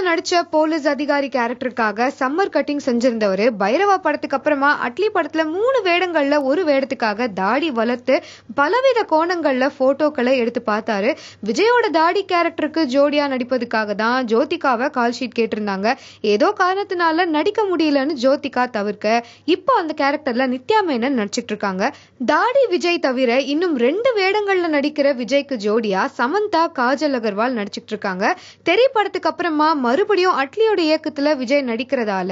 நடிச்ச போலீஸ் அதிகாரி கேரக்டருக்காக சம்மர் கட்டிங் செஞ்சிருந்தவரு. பைரவா படத்துக்கு அப்புறமா அட்லி படத்துல மூணு வேடங்கள்ல ஒரு வேடத்துக்காக தாடி வளர்த்து பலவித கோணங்கள்ல போட்டோக்களை எடுத்து பார்த்தாரு. விஜயோட தாடி கேரக்டருக்கு ஜோடியா நடிப்பதுக்காக தான் ஜோதிகாவை கால் ஷீட் கேட்டிருந்தாங்க. ஏதோ காரணத்தினால நடிக்க முடியலன்னு ஜோதிகா தவிர்க்க இப்போ அந்த கேரக்டர்ல நித்யா மேனன் நடிச்சிட்டு இருக்காங்க. தாடி விஜய் தவிர இன்னும் ரெண்டு வேடங்கள்ல நடிக்கிற விஜய்க்கு ஜோடியா சமந்தா காஜல் அகர்வால் நடிச்சிட்டு இருக்காங்க. தெரி படத்துக்கு அப்புறமா மறுபடியும் அட்லியோட இயக்கத்துல விஜய் நடிக்கிறதால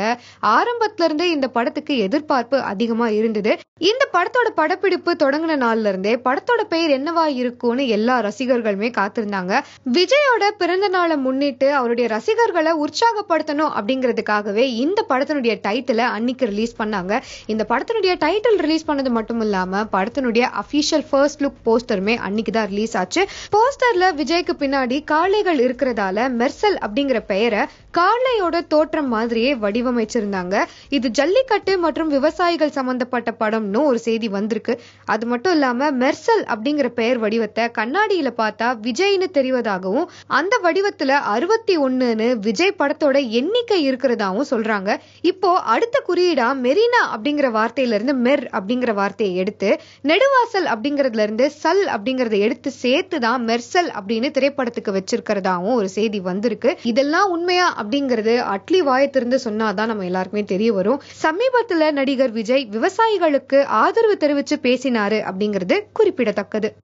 ஆரம்பத்துல இருந்தே இந்த படத்துக்கு எதிர்பார்ப்பு அதிகமா இருந்தது. இந்த படத்தோட படப்பிடிப்பு தொடங்கின நாள்ல இருந்தே படத்தோட பெயர் என்னவா இருக்கும்னு எல்லா ரசிகர்களுமே காத்திருந்தாங்க. விஜயோட பிறந்த நாளை முன்னிட்டு அவருடைய ரசிகர்களை உற்சாகப்படுத்தணும் அப்படிங்கிறதுக்காகவே இந்த படத்தினுடைய டைட்டிலை அன்னைக்கு ரிலீஸ் பண்ணாங்க. இந்த படத்தினுடைய டைட்டில் ரிலீஸ் பண்ணது மட்டும் இல்லாம படத்தினுடைய அபிஷியல் ஃபர்ஸ்ட் லுக் போஸ்டருமே அன்னைக்கு தான் ரிலீஸ் ஆச்சு. போஸ்டர்ல விஜய்க்கு பின்னாடி காளைகள் இருக்கிறதால மெர்சல் அப்படிங்கிற பெயர் பெயரை காளையோட தோற்றம் மாதிரியே வடிவமைச்சிருந்தாங்க. இது ஜல்லிக்கட்டு மற்றும் விவசாயிகள் சம்பந்தப்பட்ட படம்னு ஒரு செய்தி வந்திருக்கு. அது மட்டும் இல்லாம மெர்சல் அப்படிங்கிற பெயர் வடிவத்தை கண்ணாடியில பார்த்தா விஜய்னு தெரிவதாகவும் அந்த வடிவத்துல அறுபத்தி ஒண்ணுன்னு விஜய் படத்தோட எண்ணிக்கை இருக்கிறதாவும் சொல்றாங்க. இப்போ அடுத்த குறியீடா மெரினா அப்படிங்கிற வார்த்தையில இருந்து மெர் அப்படிங்கிற வார்த்தையை எடுத்து நெடுவாசல் அப்படிங்கறதுல இருந்து சல் அப்படிங்கறத எடுத்து சேர்த்து தான் மெர்சல் அப்படின்னு திரைப்படத்துக்கு வச்சிருக்கிறதாவும் ஒரு செய்தி வந்திருக்கு. இதெல்லாம் உண்மையா அப்படிங்கிறது அட்லி வாயத்திருந்து சொன்னாதான் நம்ம எல்லாருக்குமே தெரிய வரும். சமீபத்துல நடிகர் விஜய் விவசாயிகளுக்கு ஆதரவு தெரிவிச்சு பேசினாரு அப்படிங்கிறது குறிப்பிடத்தக்கது.